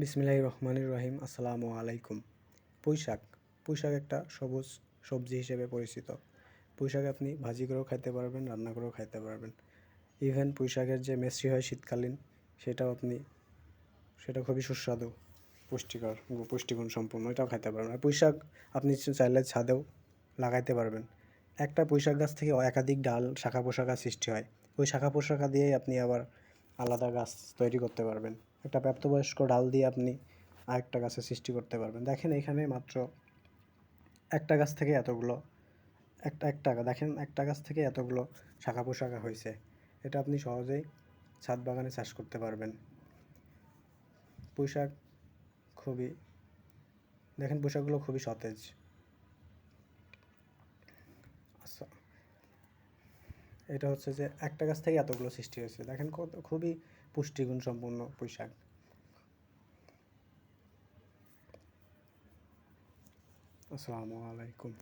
বিসমিল্লাহির রহমানির রহিম, আসসালামু আলাইকুম। পুঁইশাক পুঁইশাক একটা সবুজ সবজি হিসেবে পরিচিত। পুঁইশাক আপনি ভাজি করেও খাইতে পারবেন, রান্না করেও খাইতে পারবেন। ইভেন পুঁইশাকের যে মেসি হয় শীতকালীন, সেটাও আপনি, সেটা খুবই সুস্বাদু, পুষ্টিকর, পুষ্টিগুণ সম্পূর্ণ, এটাও খাইতে পারবেন। আর পুঁইশাক আপনি চাইলে ছাদেও লাগাইতে পারবেন। একটা পুঁইশাক গাছ থেকে একাধিক ডাল, শাখা পোশাকা সৃষ্টি হয়। ওই শাখা পোশাকা দিয়েই আপনি আবার আলাদা গাছ তৈরি করতে পারবেন। একটা প্রাপ্তবয়স্ক ডাল দিয়ে আপনি আরেকটা গাছের সৃষ্টি করতে পারবেন। দেখেন এখানে মাত্র একটা গাছ থেকে এতগুলো, একটা একটা, দেখেন একটা গাছ থেকে এতগুলো শাখা পোশাকা হয়েছে। এটা আপনি সহজেই ছাদ বাগানে চাষ করতে পারবেন। পুঁইশাক খুবই, দেখেন পোশাকগুলো খুবই সতেজ। এটা হচ্ছে যে একটা গাছ থেকে এতগুলো সৃষ্টি হয়েছে। দেখেন কত, খুবই পুষ্টিগুণ সম্পন্ন পোশাক আসসালামু আলাইকুম।